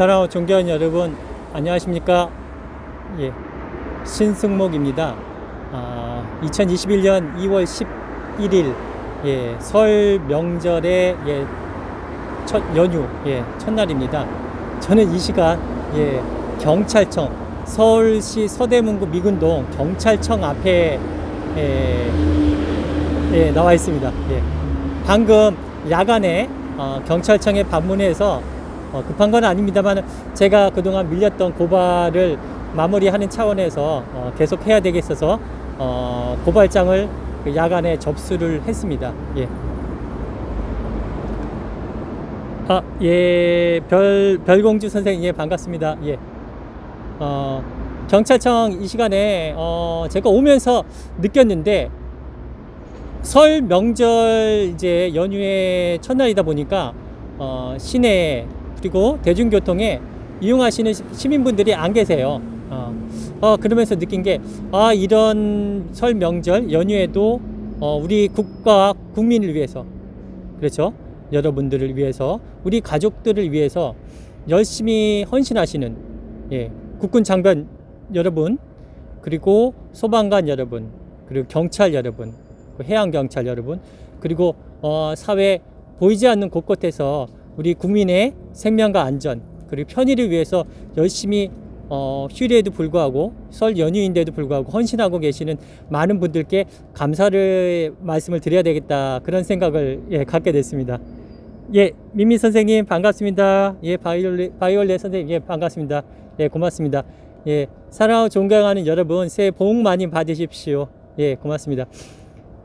사랑하고 존경하는 여러분 안녕하십니까? 예 신승목입니다. 아, 2021년 2월 11일 예, 설 명절의 예, 첫 연휴 예, 첫날입니다. 저는 이 시간 예, 경찰청 서울시 서대문구 미군동 경찰청 앞에 예, 예, 나와 있습니다. 예. 방금 야간에 어, 경찰청에 방문해서 어, 급한 건 아닙니다만 제가 그동안 밀렸던 고발을 마무리하는 차원에서 어, 계속 해야 되겠어서 어, 고발장을 그 야간에 접수를 했습니다. 예. 아, 예, 별, 별공주 선생님, 예, 반갑습니다. 예. 어, 경찰청 이 시간에, 어, 제가 오면서 느꼈는데, 설 명절 이제 연휴의 첫날이다 보니까 어, 시내 그리고 대중교통에 이용하시는 시- 시민분들이 안 계세요. 어, 어, 그러면서 느낀 게 아, 이런 설 명절 연휴에도 어, 우리 국가 국민을 위해서 그렇죠. 여러분들을 위해서 우리 가족들을 위해서 열심히 헌신하시는 예, 국군 장병 여러분 그리고 소방관 여러분 그리고 경찰 여러분 그 해양 경찰 여러분 그리고 어, 사회 보이지 않는 곳곳에서 우리 국민의 생명과 안전 그리고 편의를 위해서 열심히 어, 휴일에도 불구하고 설 연휴인데도 불구하고 헌신하고 계시는 많은 분들께 감사를 말씀을 드려야 되겠다 그런 생각을 예, 갖게 됐습니다. 예, 민미 선생님 반갑습니다. 예, 바이올레 바이올레 선생님 예, 반갑습니다. 예, 고맙습니다. 예, 사랑하고 존경하는 여러분 새해 복 많이 받으십시오. 예, 고맙습니다.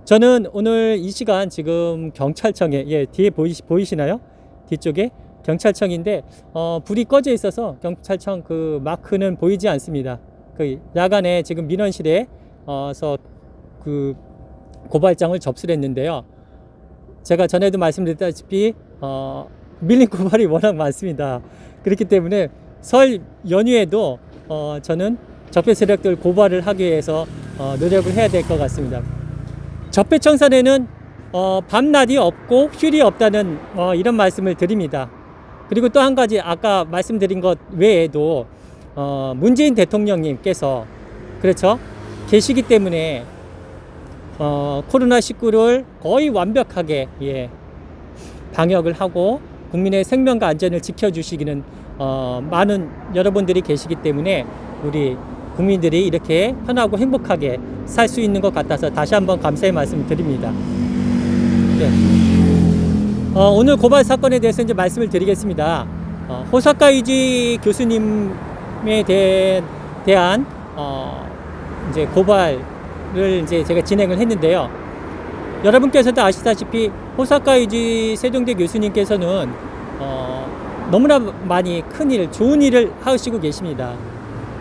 저는 오늘 이 시간 지금 경찰청에 예 뒤에 보이, 보이시나요? 뒤쪽에 경찰청인데 어, 불이 꺼져 있어서 경찰청 그 마크는 보이지 않습니다. 그 야간에 지금 민원실에 어서 그 고발장을 접수를 했는데요. 제가 전에도 말씀드렸다시피 어, 밀린 고발이 워낙 많습니다. 그렇기 때문에 설 연휴에도 어, 저는 적폐 세력들 고발을 하기 위해서 어, 노력을 해야 될 것 같습니다. 적폐청산에는 어, 밤낮이 없고 휴일이 없다는 어, 이런 말씀을 드립니다. 그리고 또 한 가지 아까 말씀드린 것 외에도 어, 문재인 대통령님께서 그렇죠 계시기 때문에 어, 코로나 19를 거의 완벽하게 예, 방역을 하고 국민의 생명과 안전을 지켜주시기는 어, 많은 여러분들이 계시기 때문에 우리 국민들이 이렇게 편하고 행복하게 살 수 있는 것 같아서 다시 한번 감사의 말씀을 드립니다. 네. 어, 오늘 고발 사건에 대해서 이제 말씀을 드리겠습니다. 어, 호사카 유지 교수님에 대, 대한 어, 이제 고발을 이제 제가 진행을 했는데요. 여러분께서도 아시다시피 호사카 유지 세종대 교수님께서는 어, 너무나 많이 큰 일, 좋은 일을 하시고 계십니다.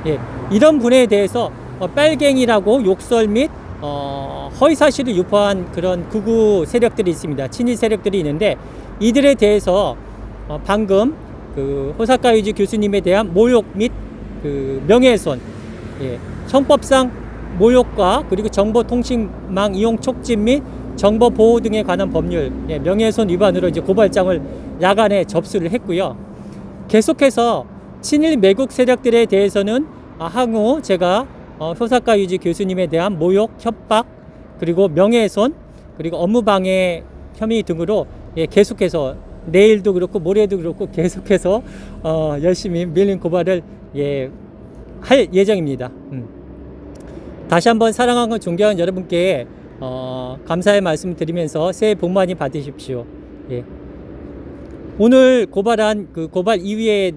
예, 이런 분에 대해서 어, 빨갱이라고 욕설 및 어, 허위 사실을 유포한 그런 극우 세력들이 있습니다. 친일 세력들이 있는데 이들에 대해서 어, 방금 그 호사카 유지 교수님에 대한 모욕 및 그 명예훼손, 예, 형법상 모욕과 그리고 정보통신망 이용 촉진 및 정보 보호 등에 관한 법률 예, 명예훼손 위반으로 이제 고발장을 야간에 접수를 했고요. 계속해서 친일 매국 세력들에 대해서는 아, 향후 제가 어, 효사카 유지 교수님에 대한 모욕, 협박, 그리고 명예훼손, 그리고 업무방해 혐의 등으로 예, 계속해서 내일도 그렇고 모레도 그렇고 계속해서 어, 열심히 밀린 고발을 예, 할 예정입니다. 음. 다시 한번 사랑하고 존경하는 여러분께 어, 감사의 말씀을 드리면서 새해 복 많이 받으십시오. 예. 오늘 고발한 그 고발 이유에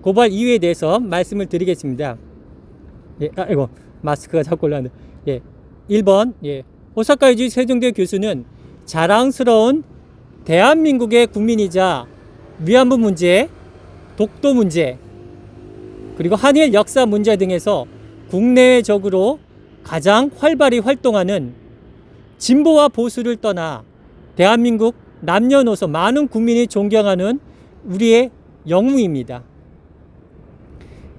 고발 이유에 대해서 말씀을 드리겠습니다. 예, 아, 이고 마스크가 자꾸 올라왔네. 예, 1번 예, 오사카 유지 세종대 교수는 자랑스러운 대한민국의 국민이자 위안부 문제, 독도 문제, 그리고 한일 역사 문제 등에서 국내외적으로 가장 활발히 활동하는 진보와 보수를 떠나 대한민국 남녀노소 많은 국민이 존경하는 우리의 영웅입니다.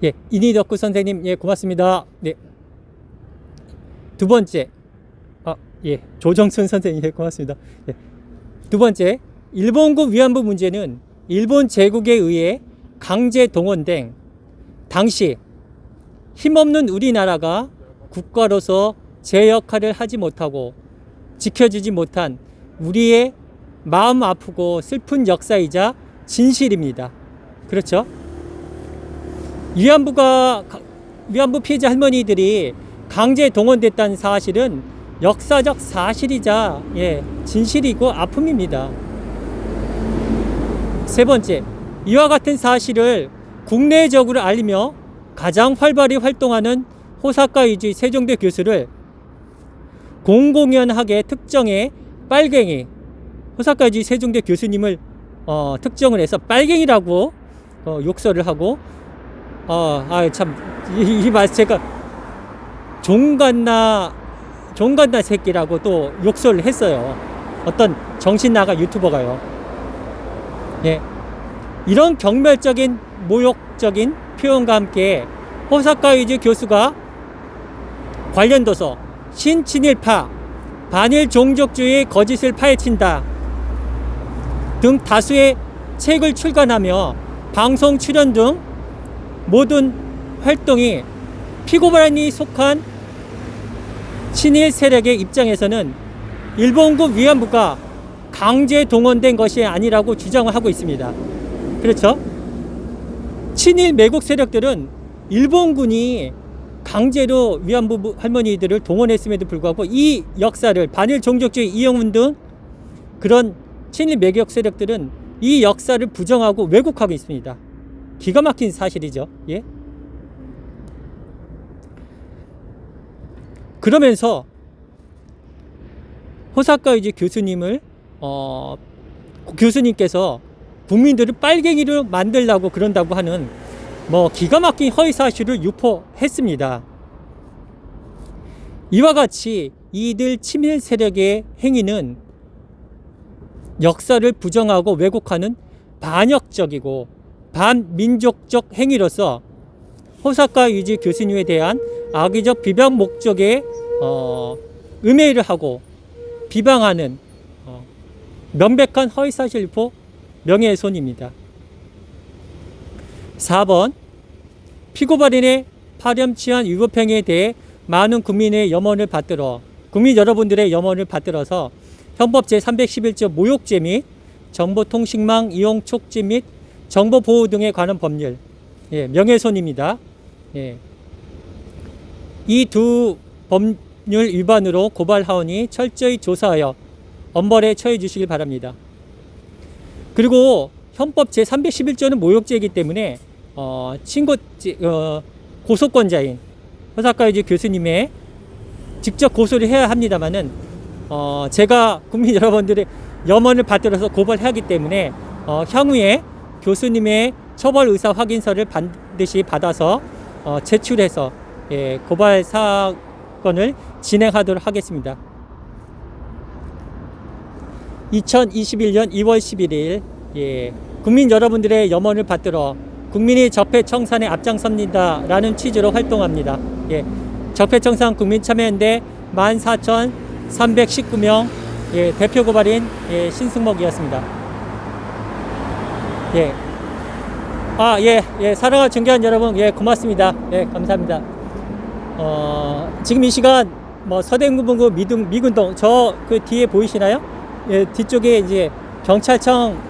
예, 이니덕구 선생님, 예, 고맙습니다. 네. 두 번째, 아, 예, 조정순 선생님, 예, 고맙습니다. 예. 두 번째, 일본군 위안부 문제는 일본 제국에 의해 강제 동원된 당시 힘없는 우리나라가 국가로서 제 역할을 하지 못하고 지켜주지 못한 우리의 마음 아프고 슬픈 역사이자 진실입니다. 그렇죠? 위안부가 위안부 피해자 할머니들이 강제 동원됐다는 사실은 역사적 사실이자 예, 진실이고 아픔입니다. 세 번째, 이와 같은 사실을 국내적으로 알리며 가장 활발히 활동하는 호사카 이지 세종대 교수를 공공연하게 특정해 빨갱이 호사카 이지 세종대 교수님을 어, 특정을 해서 빨갱이라고 어, 욕설을 하고 어, 아참이 말 제가 종갓나 종갓나 새끼라고 또 욕설을 했어요. 어떤 정신 나가 유튜버가요. 예. 이런 경멸적인 모욕적인 표현과 함께 호사카이즈 교수가 관련 도서 신친일파 반일 종족주의 거짓을 파헤친다 등 다수의 책을 출간하며 방송 출연 등 모든 활동이 피고발인이 속한 친일 세력의 입장에서는 일본군 위안부가 강제 동원된 것이 아니라고 주장을 하고 있습니다. 그렇죠? 친일 매국 세력들은 일본군이 강제로 위안부 할머니들을 동원했음에도 불구하고 이 역사를 반일 종족주의 이영훈 등 그런 친일 매국 세력들은 이 역사를 부정하고 왜곡하고 있습니다. 기가 막힌 사실이죠. 예? 그러면서 호사카 이제 교수님을 어, 교수님께서 국민들을 빨갱이로 만들라고 그런다고 하는 뭐 기가 막힌 허위 사실을 유포했습니다. 이와 같이 이들 친일 세력의 행위는 역사를 부정하고 왜곡하는 반역적이고 반민족적 행위로서 호사카 유지 교수님에 대한 악의적 비방 목적에 어, 음해를 하고 비방하는 어, 명백한 허위사실 유포 명예훼손입니다. 4번 피고발인의 파렴치한 위법행위에 대해 많은 국민의 염원을 받들어 국민 여러분들의 염원을 받들어서 헌법 제311조 모욕죄 및 정보통신망 이용 촉지 및 정보 보호 등에 관한 법률 예, 명예훼손입니다. 예. 이두 법률 위반으로 고발하오니 철저히 조사하여 엄벌에 처해 주시길 바랍니다. 그리고 헌법 제311조는 모욕죄이기 때문에 어, 친고 어, 고소권자인 허사카 이제 교수님의 직접 고소를 해야 합니다만은 어, 제가 국민 여러분들의 염원을 받들어서 고발하기 때문에 어, 향후에 교수님의 처벌 의사 확인서를 반드시 받아서 어, 제출해서 예, 고발 사건을 진행하도록 하겠습니다. 2021년 2월 11일 예, 국민 여러분들의 염원을 받들어 국민이 적폐 청산에 앞장섭니다라는 취지로 활동합니다. 예, 적폐 청산 국민참여연대 14,319명 예, 대표 고발인 예, 신승목이었습니다. 예. 아, 예, 예, 사랑과 존경한 여러분, 예, 고맙습니다. 예, 감사합니다. 어, 지금 이 시간, 뭐, 서대문구 미등, 미군동, 저 그 뒤에 보이시나요? 예, 뒤쪽에 이제 경찰청,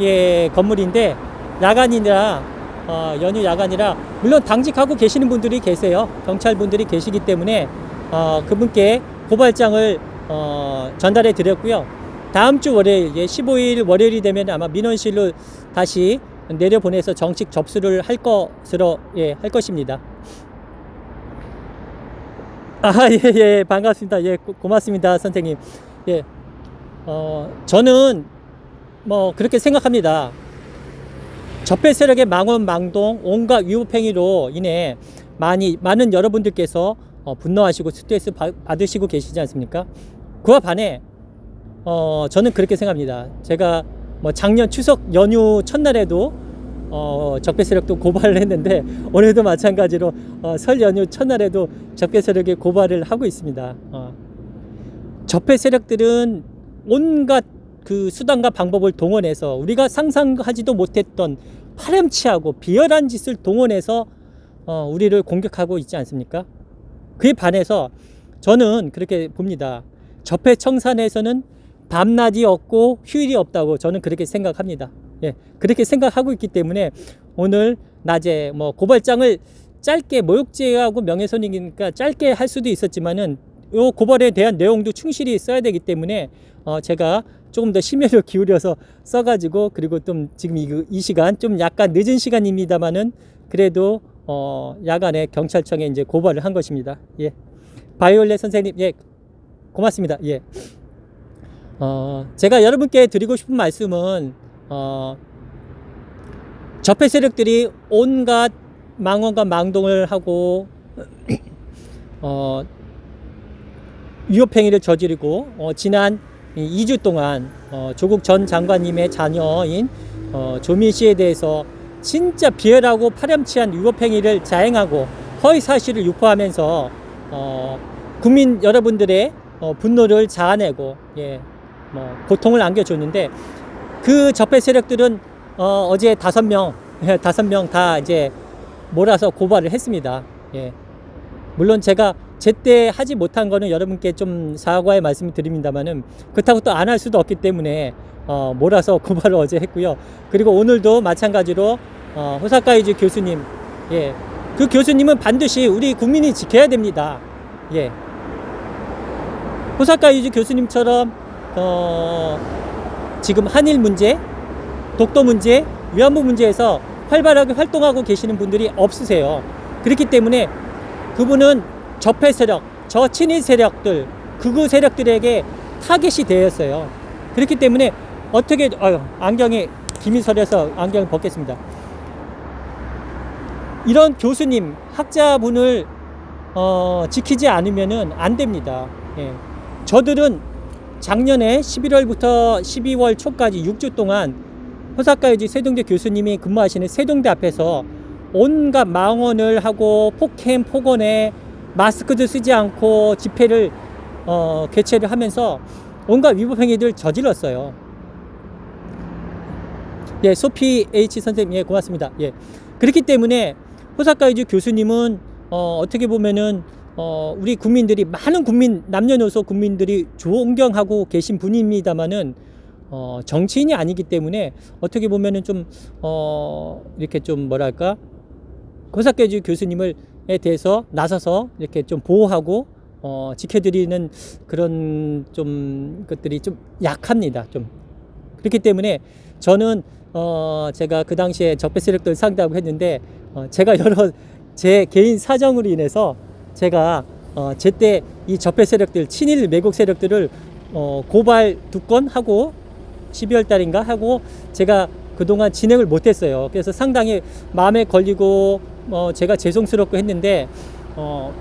예, 건물인데, 야간이라, 어, 연휴 야간이라, 물론 당직하고 계시는 분들이 계세요. 경찰분들이 계시기 때문에, 어, 그분께 고발장을, 어, 전달해 드렸고요. 다음 주 월요일, 예, 15일 월요일이 되면 아마 민원실로 다시 내려보내서 정식 접수를 할 것으로, 예, 할 것입니다. 아, 예, 예, 반갑습니다. 예, 고, 고맙습니다, 선생님. 예, 어, 저는 뭐 그렇게 생각합니다. 적폐 세력의 망원, 망동, 온갖 위법행위로 인해 많이, 많은 여러분들께서 어, 분노하시고 스트레스 받, 받으시고 계시지 않습니까? 그와 반해, 어, 저는 그렇게 생각합니다. 제가 뭐 작년 추석 연휴 첫날에도 어, 적폐 세력도 고발을 했는데 오늘도 마찬가지로 어, 설 연휴 첫날에도 적폐 세력에 고발을 하고 있습니다. 어. 적폐 세력들은 온갖 그 수단과 방법을 동원해서 우리가 상상하지도 못했던 파렴치하고 비열한 짓을 동원해서 어, 우리를 공격하고 있지 않습니까? 그에 반해서 저는 그렇게 봅니다. 적폐 청산에서는 밤낮이 없고 휴일이 없다고 저는 그렇게 생각합니다. 예, 그렇게 생각하고 있기 때문에 오늘 낮에 뭐 고발장을 짧게 모욕죄하고 명예훼손이니까 짧게 할 수도 있었지만은 요 고발에 대한 내용도 충실히 써야 되기 때문에 어 제가 조금 더 심혈을 기울여서 써가지고 그리고 좀 지금 이, 이 시간 좀 약간 늦은 시간입니다만은 그래도 어 야간에 경찰청에 이제 고발을 한 것입니다. 예, 바이올렛 선생님 예 고맙습니다. 예. 어, 제가 여러분께 드리고 싶은 말씀은 어, 적폐 세력들이 온갖 망언과 망동을 하고 어, 위협행위를 저지르고 어, 지난 2주 동안 어, 조국 전 장관님의 자녀인 어, 조민 씨에 대해서 진짜 비열하고 파렴치한 위협행위를 자행하고 허위 사실을 유포하면서 어, 국민 여러분들의 어, 분노를 자아내고 예, 뭐 고통을 안겨줬는데 그 적폐 세력들은 어, 어제 다섯 명 다섯 명 다 이제 몰아서 고발을 했습니다. 예. 물론 제가 제때 하지 못한 거는 여러분께 좀 사과의 말씀을 드립니다만은 그렇다고 또 안 할 수도 없기 때문에 어, 몰아서 고발을 어제 했고요. 그리고 오늘도 마찬가지로 어, 호사카이즈 교수님, 예, 그 교수님은 반드시 우리 국민이 지켜야 됩니다. 예, 호사카이즈 교수님처럼 어, 지금 한일 문제, 독도 문제, 위안부 문제에서 활발하게 활동하고 계시는 분들이 없으세요. 그렇기 때문에 그분은 적폐 세력, 저 친일 세력들, 극우 세력들에게 타겟이 되었어요. 그렇기 때문에 어떻게 아유, 안경이 김이 서려서 안경을 벗겠습니다. 이런 교수님, 학자분을 어, 지키지 않으면은 안 됩니다. 예. 저들은 작년에 11월부터 12월 초까지 6주 동안 호사카유지 세동대 교수님이 근무하시는 세동대 앞에서 온갖 망언을 하고 폭행, 폭언에 마스크도 쓰지 않고 집회를 어, 개최를 하면서 온갖 위법 행위들 저질렀어요. 예, 소피 H 선생님, 예, 고맙습니다. 예. 그렇기 때문에 호사카이주 교수님은 어, 어떻게 보면은 어, 우리 국민들이 많은 국민 남녀노소 국민들이 존경하고 계신 분입니다만은 어, 정치인이 아니기 때문에 어떻게 보면은 좀 어, 이렇게 좀 뭐랄까 호사카이주 교수님을 에 대해서 나서서 이렇게 좀 보호하고 어, 지켜드리는 그런 좀 것들이 좀 약합니다. 좀 그렇기 때문에 저는 어, 제가 그 당시에 적폐 세력들 상대하고 했는데 어, 제가 여러 제 개인 사정으로 인해서 제가 어, 제때 이 적폐 세력들 친일 매국 세력들을 어, 고발 두 건 하고 12월 달인가 하고 제가 그동안 진행을 못했어요. 그래서 상당히 마음에 걸리고 어, 제가 죄송스럽고 했는데 어,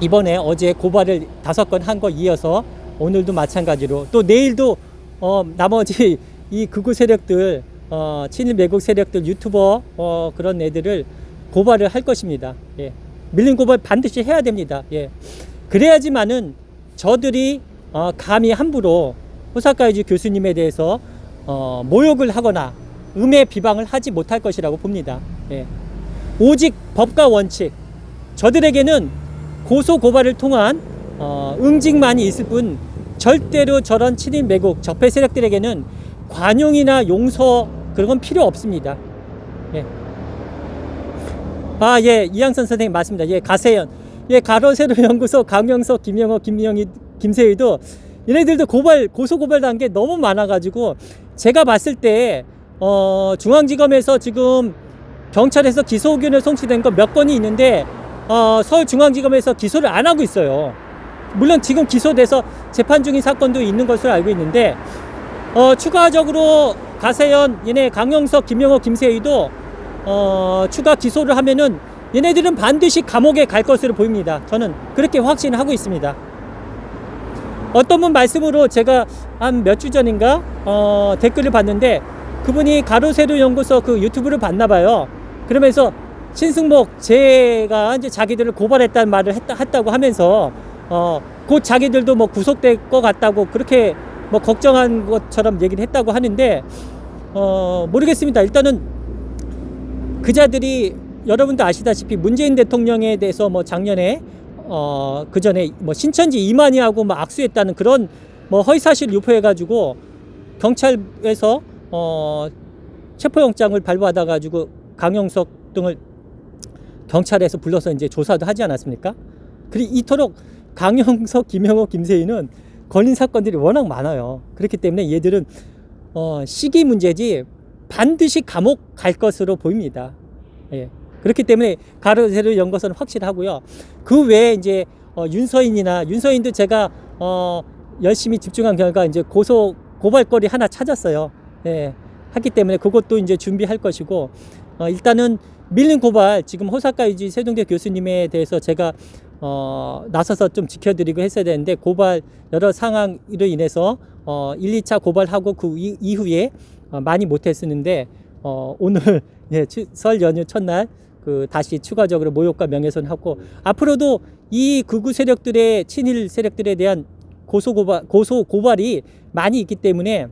이번에 어제 고발을 다섯 건 한 거 이어서 오늘도 마찬가지로 또 내일도 어, 나머지 이 극우 세력들 어, 친일 매국 세력들 유튜버 어, 그런 애들을 고발을 할 것입니다. 예. 밀린 고발 반드시 해야 됩니다. 예. 그래야지만은 저들이 어, 감히 함부로 호사카이즈 교수님에 대해서 어, 모욕을 하거나 음해 비방을 하지 못할 것이라고 봅니다. 예. 오직 법과 원칙, 저들에게는 고소 고발을 통한 어, 응징만이 있을 뿐 절대로 저런 친일 매국 적폐 세력들에게는 관용이나 용서 그런 건 필요 없습니다. 예. 아, 예, 이양선 선생님 맞습니다. 예, 가세연. 예, 가로세로 연구소 강명석, 김영호, 김명희, 김세희도 얘네들도 고발, 고소 고발 단계 너무 많아가지고 제가 봤을 때, 어, 중앙지검에서 지금 경찰에서 기소 의견을 송치된 거 몇 건이 있는데, 어, 서울중앙지검에서 기소를 안 하고 있어요. 물론 지금 기소돼서 재판 중인 사건도 있는 것으로 알고 있는데, 어, 추가적으로 가세연, 얘네 강영석, 김영호, 김세희도 어, 추가 기소를 하면은 얘네들은 반드시 감옥에 갈 것으로 보입니다. 저는 그렇게 확신하고 있습니다. 어떤 분 말씀으로 제가 한 몇 주 전인가 어, 댓글을 봤는데 그분이 가로세로 연구소 그 유튜브를 봤나 봐요. 그러면서 신승목 제가 이제 자기들을 고발했다는 말을 했다, 했다고 하면서 어, 곧 자기들도 뭐 구속될 것 같다고 그렇게 뭐 걱정한 것처럼 얘기를 했다고 하는데 어 모르겠습니다. 일단은 그 자들이 여러분도 아시다시피 문재인 대통령에 대해서 뭐 작년에 어 그 전에 뭐 신천지 이만희하고 뭐 악수했다는 그런 뭐 허위사실 유포해가지고 경찰에서 어 체포영장을 발부받아 가지고 강영석 등을 경찰에서 불러서 이제 조사도 하지 않았습니까? 그리 이토록 강영석, 김영호, 김세희는 걸린 사건들이 워낙 많아요. 그렇기 때문에 얘들은 어, 시기 문제지 반드시 감옥 갈 것으로 보입니다. 예. 그렇기 때문에 가로세로 연 것은 확실하고요. 그 외에 이제 어, 윤서인이나 윤서인도 제가 어, 열심히 집중한 결과 이제 고소 고발거리 하나 찾았어요. 예. 하기 때문에 그것도 이제 준비할 것이고 어, 일단은 밀린 고발 지금 호사카 유지 세종대 교수님에 대해서 제가 어, 나서서 좀 지켜드리고 했어야 되는데 고발 여러 상황으로 인해서 어, 1, 2차 고발하고 그 이, 이후에 어, 많이 못했었는데 어, 오늘 예, 추- 설 연휴 첫날 그 다시 추가적으로 모욕과 명예훼손하고 앞으로도 이 극우 세력들의 친일 세력들에 대한 고소 고발 고소 고발이 많이 있기 때문에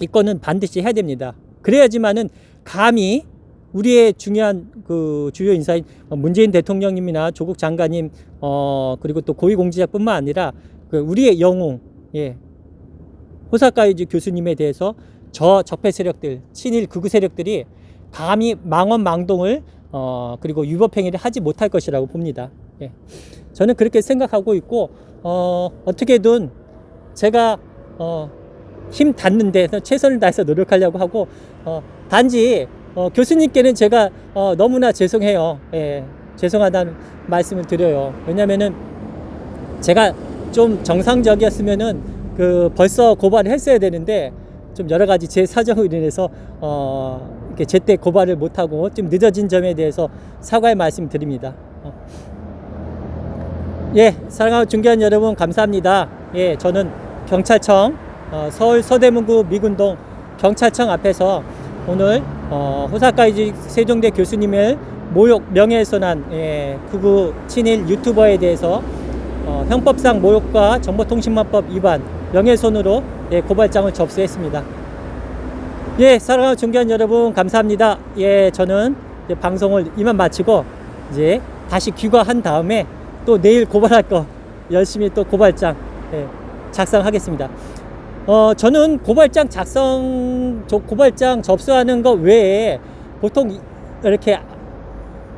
이거는 반드시 해야 됩니다. 그래야지만은 감히 우리의 중요한 그 주요 인사인 문재인 대통령님이나 조국 장관님 어 그리고 또 고위공직자뿐만 아니라 그 우리의 영웅 예 호사카이지 교수님에 대해서 저 적폐 세력들 친일 극우 세력들이 감히 망언 망동을 어 그리고 유법행위를 하지 못할 것이라고 봅니다. 예. 저는 그렇게 생각하고 있고 어 어떻게든 제가 어 힘 닿는 데서 최선을 다해서 노력하려고 하고 어, 단지 어, 교수님께는 제가 어, 너무나 죄송해요. 예, 죄송하다는 말씀을 드려요. 왜냐면은 제가 좀 정상적이었으면은 그 벌써 고발을 했어야 되는데 좀 여러 가지 제 사정으로 인해서 어, 이렇게 제때 고발을 못하고 좀 늦어진 점에 대해서 사과의 말씀 드립니다. 어. 예, 사랑하는 중계한 여러분 감사합니다. 예, 저는 경찰청 어, 서울 서대문구 미군동 경찰청 앞에서 오늘 어, 호사카이지 세종대 교수님을 모욕 명예훼손한 예, 극우 친일 유튜버에 대해서 어, 형법상 모욕과 정보통신망법 위반 명예훼손으로 예, 고발장을 접수했습니다. 예, 사랑하는 중계한 여러분 감사합니다. 예, 저는 방송을 이만 마치고 이제 다시 귀가한 다음에 또 내일 고발할 거 열심히 또 고발장 예, 작성하겠습니다. 어, 저는 고발장 작성, 저 고발장 접수하는 거 외에 보통 이- 이렇게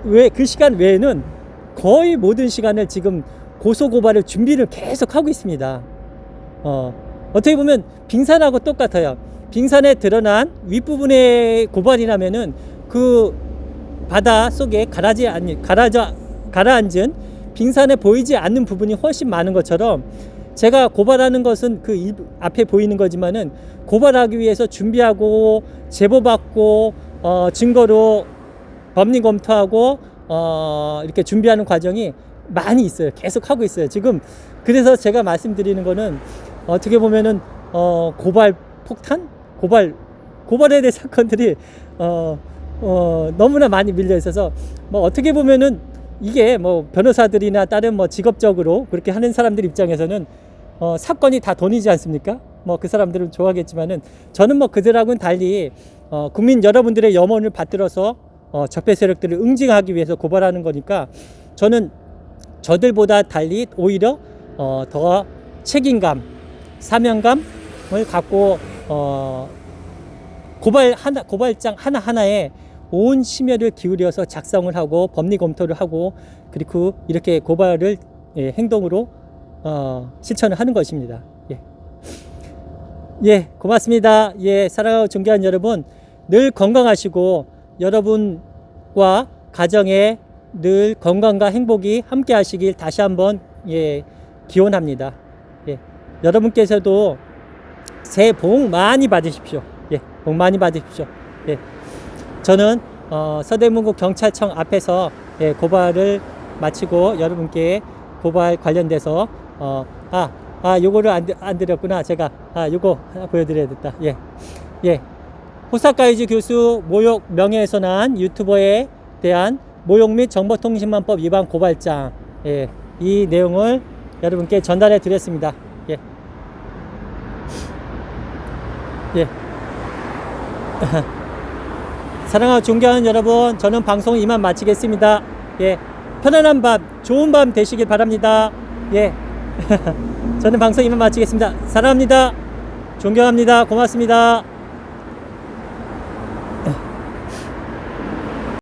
왜 그 시간 외에는 거의 모든 시간을 지금 고소 고발을 준비를 계속 하고 있습니다. 어, 어떻게 보면 빙산하고 똑같아요. 빙산에 드러난 윗부분의 고발이라면은 그 바다 속에 가라지 아니 가라져 가라앉은 빙산에 보이지 않는 부분이 훨씬 많은 것처럼 제가 고발하는 것은 그 일- 앞에 보이는 거지만은 고발하기 위해서 준비하고 제보받고 어, 증거로 법리 검토하고 어, 이렇게 준비하는 과정이 많이 있어요. 계속 하고 있어요. 지금 그래서 제가 말씀드리는 거는 어떻게 보면은 어, 고발 폭탄, 고발 고발에 대한 사건들이 어, 어, 너무나 많이 밀려 있어서 뭐 어떻게 보면은 이게 뭐 변호사들이나 다른 뭐 직업적으로 그렇게 하는 사람들 입장에서는 어, 사건이 다 돈이지 않습니까? 뭐 그 사람들은 좋아하겠지만은 저는 뭐 그들하고는 달리 어, 국민 여러분들의 염원을 받들어서 어, 적폐 세력들을 응징하기 위해서 고발하는 거니까 저는 저들보다 달리 오히려 어, 더 책임감, 사명감을 갖고 어, 고발 하나 고발장 하나 하나에 온 심혈을 기울여서 작성을 하고 법리 검토를 하고 그리고 이렇게 고발을 예, 행동으로 어, 실천을 하는 것입니다. 예. 예, 고맙습니다. 예, 사랑하고 존경하는 여러분, 늘 건강하시고 여러분과 가정에 늘 건강과 행복이 함께 하시길 다시 한번 예, 기원합니다. 예, 여러분께서도 새해 복 많이 받으십시오. 예, 복 많이 받으십시오. 예, 저는 어, 서대문구 경찰청 앞에서 예, 고발을 마치고 여러분께 고발 관련돼서 어, 아, 아, 요거를 안, 드- 안 드렸구나. 제가 아, 요거 하나 보여드려야 겠다 예, 예. 호사카이즈 교수 모욕 명예훼손한 유튜버에 대한 모욕 및 정보통신망법 위반 고발장 예, 이 내용을 여러분께 전달해 드렸습니다. 예. 예. 사랑하고 존경하는 여러분, 저는 방송 이만 마치겠습니다. 예. 편안한 밤, 좋은 밤 되시길 바랍니다. 예. 저는 방송 이만 마치겠습니다. 사랑합니다. 존경합니다. 고맙습니다.